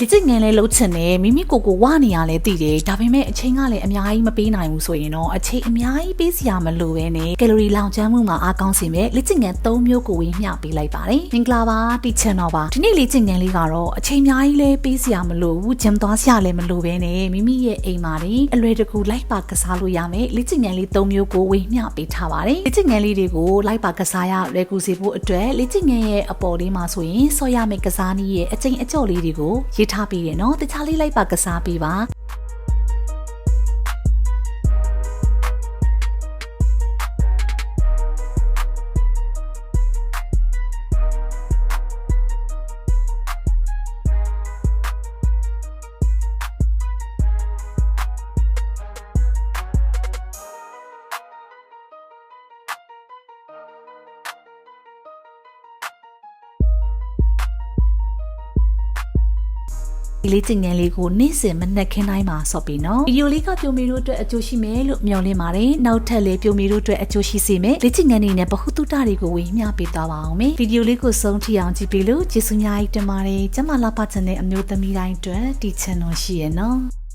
လေ့ကျင့်ငန်းလဲလှုပ်ချင်တယ်မိမိကိုယ်ကိုဝနေရလဲတည်တယ်ဒါပေမဲ့အချိန်ကလည်းအများကြီးမပေးနိုင်ဘူးဆိုရင်တော့အချိန်အများကြီးပေးစရာမလိုပဲနဲ့ကယ်လိုရီလောင်ကျွမ်းမှုမှာအားကောင်းစေမဲ့လေ့ကျင့်ငန်း၃မျိုးကိုဝေမျှပေးလိုက်ပါတယ်မင်္ဂလာပါတီချန်တော်ပါဒီနေ့လေ့ကျင့်ငန်းလေးကတော့အချိန်အများကြီးလဲပေးစရာမလိုဘူးဂျမ်သွားစရာလည်းမလိုပဲနဲ့မိမိရဲ့အိမ်မှာနေအလွယ်တကူလိုက်ပါကစားလို့ရမယ်လေ့ကျင့်ငန်းလေး၃မျိုးကိုဝေမျှပေးထားပါတယ်လေ့ကျင့်ငန်းလေးတွေကိုလိုက်ပါကစားရလွယ်ကူစေဖို့အတွက်လေ့ကျင့်ငန်းရဲ့အပေါ်လေးမှာဆိုရင်ဆော့ရမယ့်ကစားနည်းရဲ့အချိန်အကျော့လေးတွေကိုရေးထားပေးတယ်နော်တခြားလေးလိုက်ပါကစားပေးပါ ဒီလေးကျင်ငယ်လေးကိုနေ့စဉ်မနက်ခင်းတိုင်းမှာဆော့ပြီးနော်ဗီဒီယိုလေးကပြိုမီတို့အတွက်အကျိုးရှိမယ်လို့မျှော်လင့်ပါတယ်နောက်ထပ်လည်းပြိုမီတို့အတွက်အကျိုးရှိစေမယ်လေးကျင်ငယ်နေနဲ့ဗဟုသုတတွေကိုဝေမျှပေးသွားပါအောင်မယ်ဗီဒီယိုလေးကိုဆုံးထိအောင်ကြည့်ပြီးလို့ကျေးဇူးများကြီးတင်ပါတယ်ကျမလာပါချင်တဲ့အမျိုးသမီးတိုင်းအတွက်ဒီ channel ရှိရနော်